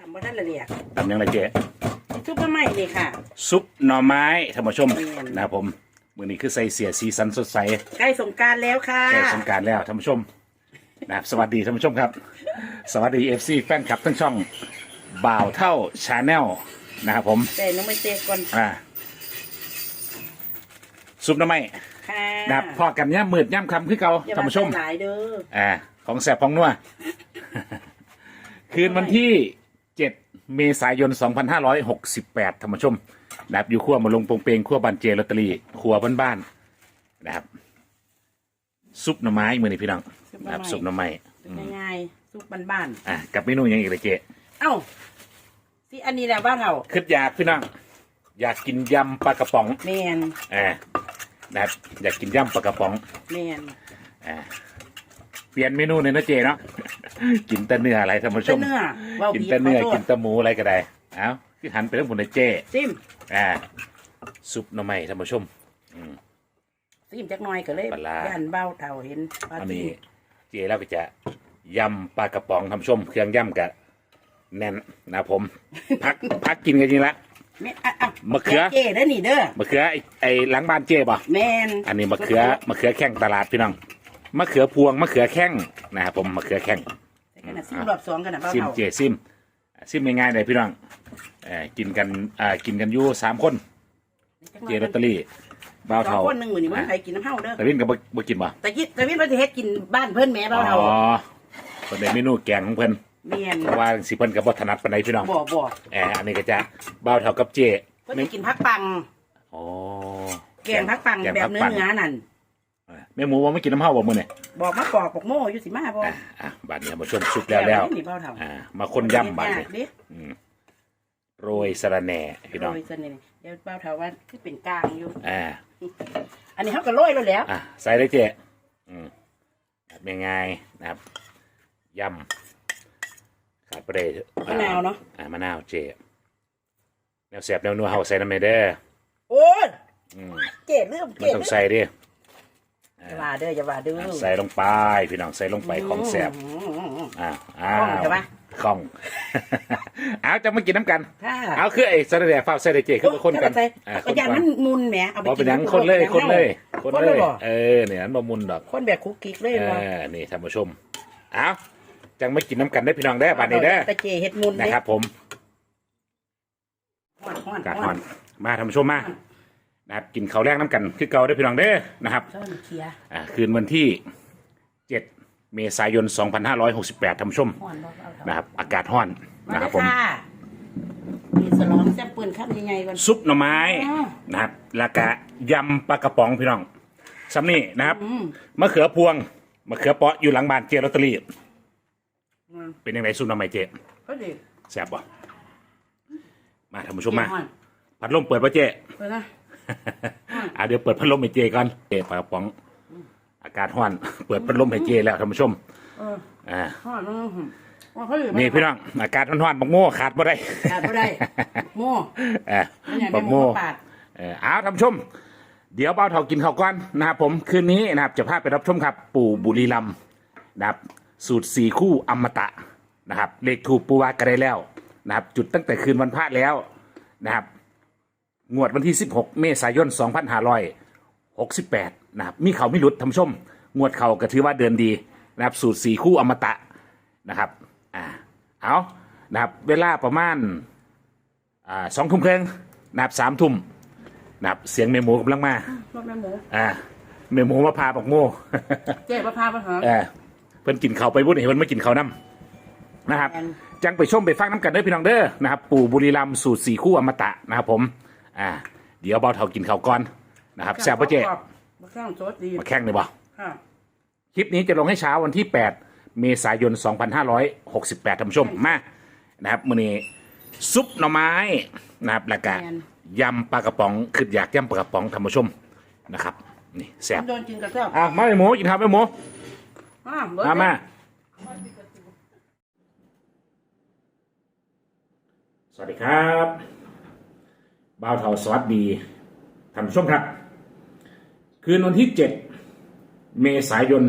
ตามบ่ทันละเรียกตำยังไงเจ๊ซุปเปอร์ใหม่นี่ค่ะ ซุปหน่อไม้ท่านผู้ชมแม่น นะครับผมมือนี้คือใส่เสียสีสันสดใสใกล้สงกรารแล้วค่ะ แก่สงกรารแล้วท่านผู้ชมนะครับสวัสดีท่านผู้ชมครับ สวัสดีเอฟซีแฟนคลับทั้งช่องบ่าวเท่าชาแนลนะครับผมแต่น้องไม่เตะก่อนอ่าซุปหน่อไม้ค่ะนะครับพอกันย่ำมืดย่ำคำคือเก่าอย่าท่านมาผู้ชม ใส่หลายเด้ออ่าของแสบของนัว คืนวันที่ 7 เมษายน 2568ท่านผู้ชมนะครับอยู่ขั้วมาลงปงเปงขั้วบันเจลอตเตอรี่ครัวบ้านๆนะครับซุปหน่อไม้มือนี่พี่น้องนะครับซุปหน่อไม้ง่ายๆซุปบ้านอะกับเมนูหยังอีกเลยเจ๊ๆเอ้าที่อันนี้แหละบ้านเราคิดอยากพี่น้องอยากกินยำปลากระป๋องแมนอ่านะครับอยากกินยำปลากระป๋องแมนอ่าเปลี่ยนเมนูหน่อยนะเจเนาะ กินแต่เนื้ออะไรท่านผู้ชเป็นมเนื้อว่าวกินบีแต่เนื้อขโทษกินแต่หมูอะไรก็ได้เอ้าคือหันไปแล้วผมเลยเจ้ซิมอ่าซุปหน่อไม้ท่านผู้ชมซิมจักหน่อยก็เลยปลาร้าย่านเบ้าเท่าเห็นปลาอันซินี้มเจ้แล้วก็จะยำปลากระป๋องท่านผู้ชม เครื่องยำกับแน่นนะครับผม พักพักกินกันจริงละแม่อะอะมะเขือเจ้เด้อนี่เด้อมะเขือไอ้ไอ้หลังบ้านเจ้ป่ะแมนอันนี้มะเขือมะเขือแข้งตลาดพี่น้องมะเขือพวงมะเขือแข้งนะครับผมมะเขือแข้ง แต่ขนาดซิมรอบสองกันนะเบ้าซิมเท่าเจซิมซิมง่ายๆเลยพี่น้องเอ่อกินกันอ่ากินกันอยู่สามคนเจลอตเตอรี่บ้าวสอเทางคนหนึ่งมือนี่มันใครกินน้ำเฮาเด้อแต่วินกับบ่กินบ่แต่กินแต่วินประเทศกินบ้านเพื่อนแม่อ๋เบ้าเท่าอคนในเมนูแกงของเพิ่นเมียนเพราะว่าสิเพิ่นกับบ่ถนัดปานใดพี่น้องบ่บ่แอออันนี้ก็จะบ้าวเท่ากับเจเพื่อนกินพักปัง อ๋อ แกงพักปังกแบบพักเนื้อปังเนื้อนั่นอ่า แม่หมูว่าไม่กินน้ำเฮาบ่มื้อนี่บอกมาปอกปอกโม่อยู่สิมาบ่อะอะบัดนี้มาชมซุปแล้วแล้วนี่เบ้าเท่าอ่ามาคนย่ำบัดนี้เด้อืมโรยสะระแหน่พี่น้องโรยเสน่ห์เดี๋ยวเบ้าเท่าว่าคือเป็นกลางอยู่อ่าอันนี้เขาก็โรยแล้วแล้วอะใส่เลยเจอืมแบบง่ายๆนะครับยำขาดประเดี๋ยวมะนาวเนาะอ่ามะนาวเจแนวแสบแนวนัวเฮาใส่น้ำเมเด้อโอ้ยอืมเจ็ดเรื่องมันเจ็ดต้องใส่ดิ อย่าว่าเด้ออย่าว่าเด้ออะใส่ลงไปพี่น้องใส่ลงไปของแสบอืมอืมอืมอ้าวอ้าของวใช่ปะของเอาจะมากินน้ำกันค่ะเอาคือไอ้สะระแหน่ฟ้าวใส่เลยเจขึ้นมาคนกันใส่อ่ากระยานมันมุนแหมเอาไปบอกกิเป็นหยังคนเลยคนเลย คนคนเลเลยยบ่เออเนี่ยนั้นบะมุนดอกคนแบบคุกกิ๊กเลยเอบ่อนี่ท่านผู้ชมเอาจังไม่กินน้ำกันได้อพี่น้องได้อป่านนี้เด้อตะเจเฮ็ดมุนนะครับผมฮ้อนฮ้อนกาดฮ้ฮออนนมาท่านผู้ชมมา นะครับกินข้าวแรกน้ำกันคือเก่าได้อพี่น้องเด้อนะครับเจ้ามันเคลียร์อ่าคืนวันที่ 7 เมษายน 2568ท่านผู้ชมฮ้อนบ่เอาเถอะนะครับ อากาศห้อนมานะคเลรับยผมค่ะมีสลองแซ่บปืนครับยังไงก่อนซุปหน่อไม้อ๋อนะครับแล้วก็ยำปลากระป๋องพี่น้องซ้ำนี่นะครับอืมมะเขือพวงมะเขือเปาะอยู่หลังบ้านเจลอตเตอรี่อืมเป็นยังไงซุปหน่อไม้เจก็ดีแซ่บบ่มาท่านผู้ชมมาฮ้อนพัดลมเปิดป่ะเจเปิดนะ อ่าเดี๋ยวเปิดพัดลมให้เจก่อนเจปลากระป๋อง อากาศห้อน เปิดพัดลมให้เจแล้วท่านผู้ชมเอออ่าฮ้อนอืมว่าเขาอยู่นี่พี่น้องอากาศร้อนๆบักโม่ขาดบ่ได้ขาดบ่ได้โม่เออไม่ใช่บัแม่กโม่โม่ปาดเออเอาท่านผู้ชม เดี๋ยวเบ้าเถากินข้าวก้อนนะครับผมคืนนี้นะครับจะพาไปรับชมครับ ปู่บุรีรัมย์นะครับ สูตรสี่คู่อมตะนะครับ เลขถูกปูวากันได้แล้วนะครับ จุดตั้งแต่คืนวันพระแล้วนะครับ งวดวันที่ 16 เมษายน 2568 นะครับ มีเขาไม่หลุดท่านผู้ชม งวดเขาก็ถือว่าเดินดีนะครับ สูตรสี่คู่อมตะนะครับ อ่า เอานะครับ เวลาประมาณ อ่าสองทุ่มครึ่งนะครับสามทุ่มนะครับ เสียงเมหมูกำลังมา รถแม่หมูอ่า เมหมูมาพาบอกโม่เจ๊ประพาประหาเออเพิ่นกินเขาวไปบุญเห็นเพิ่นไม่กินเขาวน้ำนะครับ แม่น จังไปชมไปฟังน้ำกันเด้อพี่น้องเด้อนะครับ ปู่บุรีรัมย์สูตรสี่คู่อมตะนะครับผม อ่า เดี๋ยวเบาเท่ากินข้าวก่อนนะครับแซ่บปะเจ๊บักข้างสดดีมาแข่งเลยบ่ค่ะ คลิปนี้จะลงให้เช้าวันที่ 8 เมษายน 2568ท่านผู้ชมมานะครับมื้อนี้ซุปหน่อไม้นะครับแล้วก็ยำปลากระป๋องคืออยากยำปลากระป๋องท่านผู้ชมนะครับนี่แซ่บโดนกินกระเซ้าอะมาไอ้หมูกินข้าวไอ้หมูอ่าเบิดมามาสวัสดีครับ บ่าวเทาสวัสดีท่านผู้ชมครับ คืนวันที่ 7 เมษายน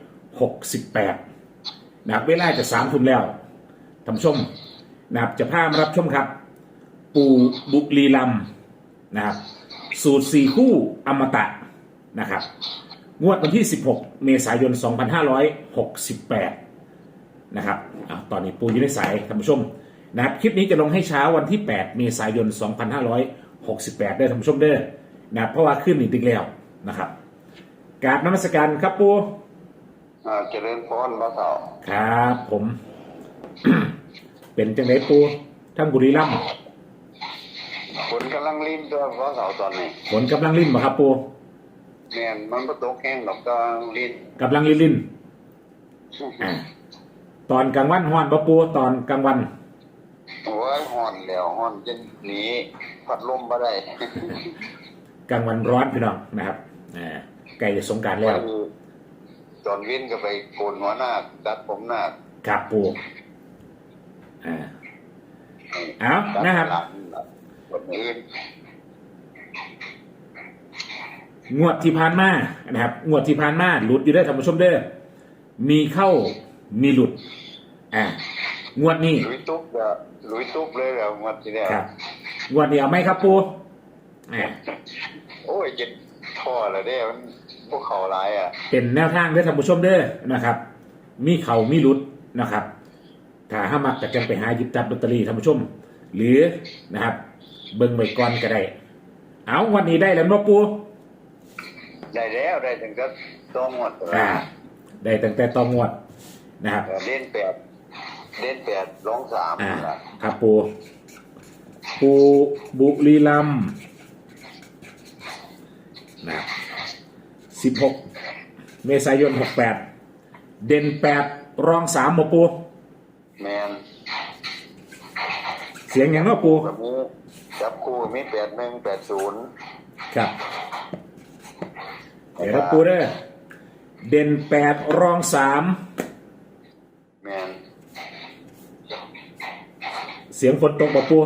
2568นะครับเวลาจะสามทุ่มแล้วท่านผู้ชมนะครับจะพามารับชมครับ ปูบุรีลำนะครับสูตรสี่คู่อมตะนะครับงวดวันที่ 16 เมษายน 2568 นะครับอตอนนี้ปูอยู่ในสายท่านผู้ชม นะครับคลิปนี้จะลงให้เช้าวันที่ 8 เมษายน 2568 ได้อท่านผู้ชมเด้อนะครับเพราะว่าขึ้นอีกติกแล้วนะครับกราบนมัสการครับปูอ่าเจริญพรพระเสาครับผม เป็นจังไดปูทั้งบุรีรัมย์ฝนกำลังลิ้นตัวพระเสาตอนนี้ฝนกำลังลิ่นบ่ครับปูแม่นมันก็ตกแห้งดอกกำลังลิ้น กำลังลิ่นลิ่นอ่าตอนกลางวันฮ้อนบ่ปูตอนกลางวัน โอ้ยห่อนแล้วห่อนจนหนีพัดลมมาได้กลางวันร้อนพี่น้องนะครับอ่าใกล้จะสงกรารแล้ว ตอนวิ่นก็ไปโกนหัวหน้าตัดผมหน้าครับปูอ่า เอานะครับหลังคนอื่นงวดที่ผ่านมา นะครับ งวดที่ผ่านมา หลุดอยู่ได้อท่านผู้ชมเด้อ มีเข้า มีหลุด อ่า งวดนี้ลุยตุ๊บก็ลุยตุ๊บเลยแล้วงวดที่แล้วครับงวดนี้เอาไหมครับปูอ่าโอ้ยเจ็ดท่อแล้วเด้มันพวกเขาหลายอะ เป็นแนวทางเด้อท่านผู้ชมเด้อนะครับ มีเข่ามีหลุดนะครับ ถ้าห้ามักจะจังไปหาหยิบจับลอตเตอรี่ท่านผู้ชม หรือนะครับ เบิ่งไว้ก่อนก็ได้ เอาวันนี้ได้แล้วเนาะปูได้แล้วได้ถึงก็ต้องงวดอ่า ได้ตั้งแต่ตองวดนะครับ เล่นแปด เล่นแปดร้องสามอ่าล่ะครับปูปูบุรีรัมย์นะครับสิบหกเมษายนหกแปดเด่นแปดรองสามหมปู แมนเสียงอย่างเนาะปู แบบนี้จับคู่มีแปดหนึ่งแปดศูนย์ครับ เดี๋ยวนะปูเด้อเด่นแปดรองสามแมน เสียงฝนตกบ่ปู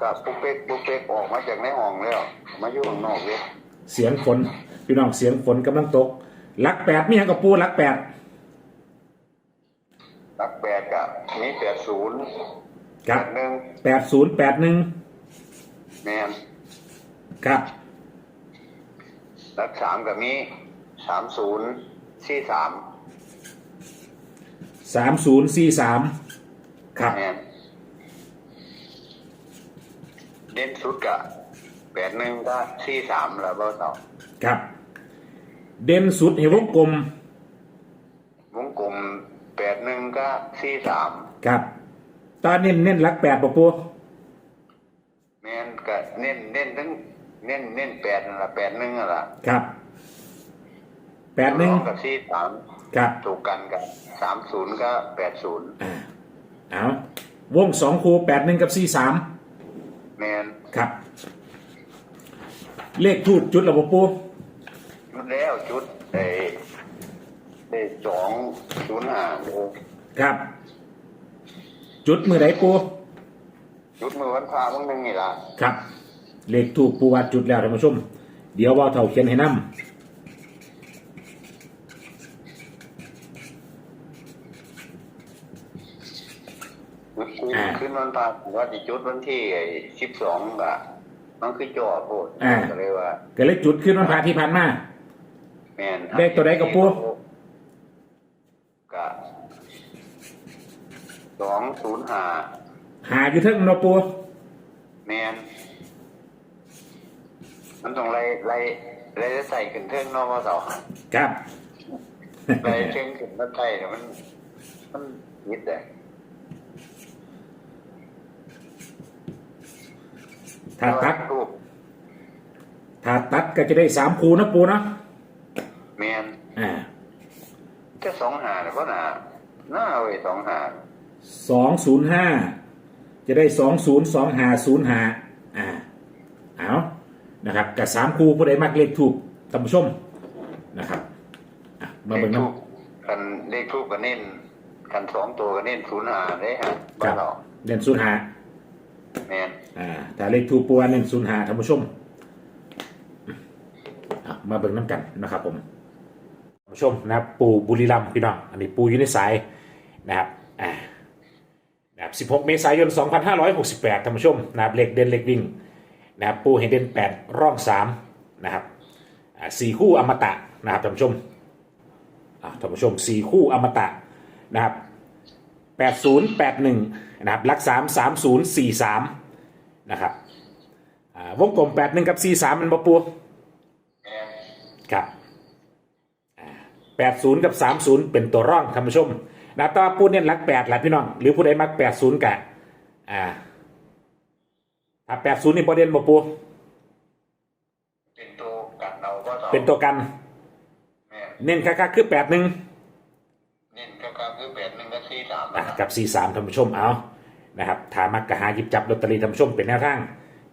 กับปุ๊กเป๊กปุ๊กเป๊กออกมาจากในห้องแล้ว มาอยู่ข้างนอกเลยเสียงฝนพี่น้องเสียงฝนกำลังตกหลักแปดมีหยังกับปูหลักแปดรักแปดกับมีแปดศูนย์คแปรับดหนึ่งแปดศูนย์แปดหนึ่งแมนครับรักสามกับมีสามศูนย์สี่สามสามศูนย์สี่สาม ครับแมนเด่นสุดกับแปดหนึ่งก็สี่สามแล้วเบาต่อครับ เด่นสุดให้วงกลม วงกลมแปดหนึ่งก็สี่สามครับ ตอนเน้นเน้นหลักแปดบ่ปูแมนก็เน้นเน้นทั้งเน้นเน้นแปดนั่นละแปดหนึ่งนั่นละครับแปดหนึ่งสอกับสี่สามครับถูกกันกับสามศูนย์ก็แปดศูนย์อ่า เอาวงสองคูแปดหนึ่งกับสี่สามแมนครับ เลขทูดจุดระบบปูชุดแล้วชุดไอ้ได้สองศูนย์ห้าโอ้ครับ จุดมือไหนปูชุดมือวันพาวันหนึ่งนี่ละครับ เลขทูบปูวัดจุดแล้วท่านผู้ชม เดี๋ยวว่าเท่าเขียนให้นํชุดขึ้น วันพาว่าจะจุดวันที่ไอ้สิบสองกะมันคือจ่อโพดก็เลยว่าก็เลขจุดขึ้นวันพระที่ผ่านมา แมนได้ตัวใดกับปู่ กะสองศูนย์ห้าหาอยู่เทิงเนาะปูแมนมันต้องไล่ไล่ไล่ใส่ขึ้นเทิงเนอกเสา ครับไล่เชิงขึ้นมาใต้เนี่ยมัน มันยิดเลย ถ้าตัดรูปถ้าตัดก็จะได้สามคูนะปูเนาะแมนอ่าแค่สองหาเนี่ยเพราะหนาหน้าเว้ยสองหาสองศูนย์ห้าจะได้สองศูนย์สองหาศูนย์หาอ่าเอานะครับกับสามคูผู้ใดมักเลขถูกท่านผู้ชมนะครับอะมาเลเบิ่ขงน้ทูบกันเลขทูบกันเน้นกันสองตัวกันเน้นศูนย์หาได้ฮะำคบ้ารันบเราเด่นศูนย์หา แมนอ่าถ้าเลขถูกปูอันเด่นศูนย์หาท่านผู้ชมอะมาเบิ่งน้ำกันนะครับผมท่านผู้ชมนะครับปูบุรีรัมย์พี่น้องอันนี้ปูอยู่ในสายนะครับอ่านะครับ 16 เมษายน 2568ท่านผู้ชมนะครับเลขเด่นเลขวิ่งนะครับปูให้เด่น 8 ร่อง 3 นะครับอ่าสี่คู่อมตะนะครับท่านผู้ชมอ่าท่านผู้ชมสี่คู่อมตะนะครับ 8081นะครับลัก 3 3043นะครับอ่าวงกลม 81 กับ 43 มันบ่ปูแม่นครับอ่า80 กับ 30 เป็นตัวร่องท่านผู้ชมนะครับแตว่าปูเน้นหลัก8แหละพี่น้อง หรือผู้ใดมัก 80กะอ่าถ้า80นี่ประเด็นบ่ปูเป็นตัวกันเราก็ต่อเป็นตัวกันแม่นเน้นคักๆคือ81 เน้นก็คือแปดหนึ่งกับสี่สาม อะกับ 43ท่านผู้ชมเอานะครับถามักกะหาหยิบจับลอตเตอรี่ท่านผู้ชมเป็นแนวทาง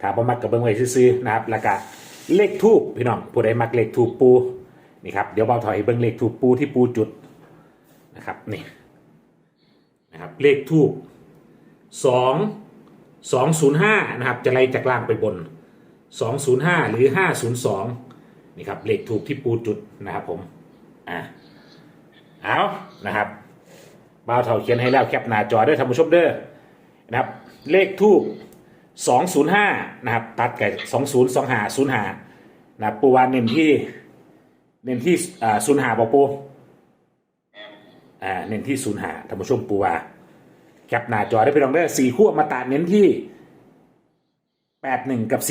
ถ้าบ่มักกะเบิ่งไว้ซื่อๆนะครับแล้วก็เลขทูบพี่น้องผู้ใดมักเลขทูบปูนี่ครับเดี๋ยวเบาถอยเบิ่งเลขทูบปูที่ปูจุดนะครับนี่นะครับเลขทูบสองสองศูนย์ห้านะครับจะไล่จากล่างไปบนสองศูนย์ห้าหรือห้าศูนย์สองนี่ครับเลขทูบที่ปูจุดนะครับผมอะเอานะครับ บ่าวเท่าเขียนให้แล้วแคปหน้าจอด้วยท่านผู้ชมเด้อนะครับ เลขทูบ205นะครับ ตัดกับ20 25 05นะครับปูวานเน้นที่ เน้นที่อ่า05บ่ปูอ่าเน้นที่05ท่านผู้ชมปูวาแคปหน้าจอได้ไปลองเด้อสี่คู่มาตาเน้นที่81กับ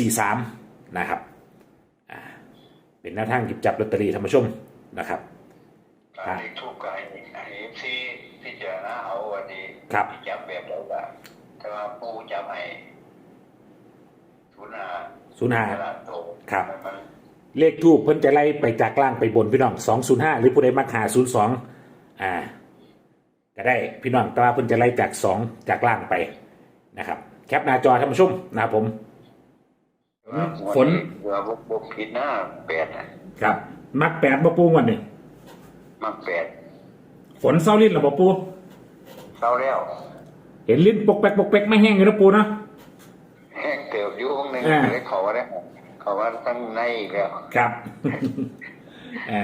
43นะครับอ่าเป็นแนวทางหยิบจับลอตเตอรี่ท่านผู้ชมนะครับเด็กทุกข์กับไครับจับแบบแล้วก็แต่ว่าผู้จับให้ทุนหา05ตลาดโตครับ มันเลขทูบเพิ่นจะไล่ไปจากล่างไปบนพี่น้องสองศูนย์ห้าหรือผู้ใดมักหาศูนย์สองอ่า ก็ได้พี่น้องแต่ว่าเพิ่นจะไล่จากสองจากล่างไปนะครับ แคปหน้าจอท่านผู้ชมนะครับผม ฝน เรือบุกบุกผิดหน้าแปดน่ะครับ มักแปดบ่ปูวันนี้มักแปดฝนเศร้าลิ้นหรือบ่ปู เศร้าแล้ว เห็นลิ้นปกแปกปกแปกไม่แห้งเลยนะปูนะแห้งเติบอยู่ข้างหนึ่งอ่าเลยเขาว่าได้เขาว่าตั้งในอีกแล้วครับอ่า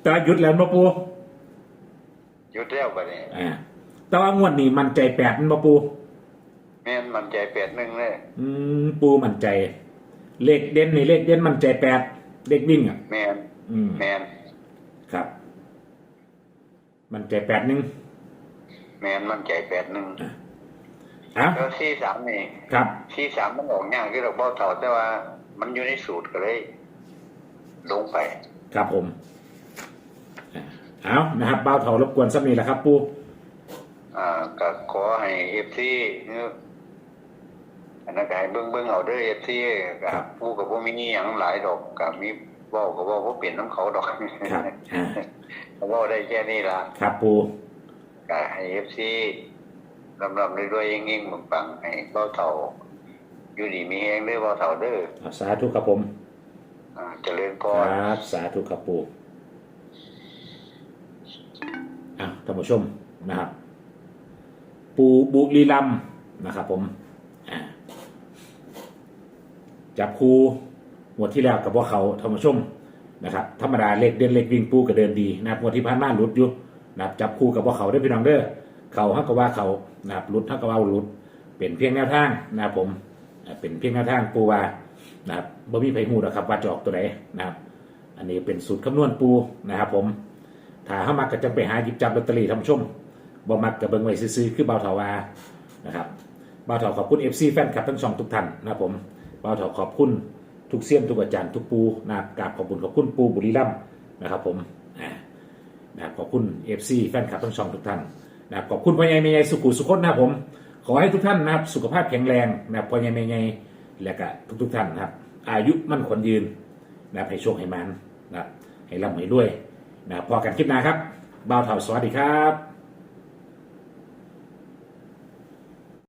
แต่ว่าหยุดแล้วบ่ปูหยุดแล้วบัดนี้อ่าแต่ว่างวดนี้มันใจแปดมันบ่ปูแม่นมันใจแปดหนึ่งเลยอืมปูมันใจ เลขเด่นนี่เลขเด่นมันใจแปดเลขวิ่งอะแม่นอืมแม่นครับ มันใจแปดหนึ่ง แม่นมันใจแปดหนึ่งอะแล้วที่สามนี่ครับที่สามมันออกยากที่เราเบ้าเท่าแต่ว่า มันอยู่ในสูตรก็เลย ลงไป ครับผมอะเอานะครับบ้าวเถารบกวนสักนิดแหละครับ ปูอ่าก็ขอให้เอฟซีอันนั้นก็ให้เบิ้งเบิ้งเอาเด้อเอฟซีกับผู้กับผู้มีอหย่างหลายดอกกับมีเว้ากับว่าบ่เปลี่ยนน้ำเขาดอกครับอ่าเขาเว้าได้แค่นี้ล่ะครับปู ก็ให้เอฟซีลำลำๆรวยๆยิ่งๆปังๆให้เบ้าเท่าอยู่ดีมีแฮงเด้อเบ้าเท่าเด้อเอาสาธุครับผมอ่าเจริญพครรับสาธุครับปูอะท่านผู้ชมนะครับ ปูบุรีรัมย์นะครับผมอ่าจับคูงวดที่แล้วกับว่าเขาท่านผู้ชมนะครับธรรมดาเลขเด่นเลขวิ่งปูก็เดินดีนะครับงวดที่ผ่านมาหลุดอยู่ นะครับจับคู่กับว่าเขาได้พี่น้องเด้อเขาฮักกว่าเขานะครับรุดฮักกว่าหลุดเป็นเพียงแนวทางนะครับผมเป็นเพียงแนวทางปูว่านะครับบ่มีไผฮู้หรอกครับว่าจะออกตัวไหนนะครับ อันนี้เป็นสูตรคำนวณปูนะครับผมถ้าเฮามักก็จะไปหาหยิบจับลอตเตอรี่ท่านผู้ชมบ่มักก็เบิ่งไว้ซื่อคือเบาเถาวานะครับเบาเถาขอบคุณ FC แฟนคลับทั้งสองทุกท่านนะครับผมเบาเถาขอบคุณทุกเสี้ยนทุกอาจารย์ทุกปูนะครับกราบขอบคุณขอบคุณปูบุรีรัมนะครับผม นะขอบคุณ FC แฟนคลับทั้งสองทุกท่านนะขอบคุณพ่อใหญ่แม่ใหญ่สุขุสุขนนะครับผม ขอให้ทุกท่านนะครับสุขภาพแข็งแรงนะพ่อใหญ่แม่ใหญ่และก็ทุกทุกท่านนะครับ อายุมั่นขวัญยืนนะให้โชคให้มันนะให้ร่ำให้รวยนะพอกันคลิปหน้าครับบ่าวเถาสวัสดีครับ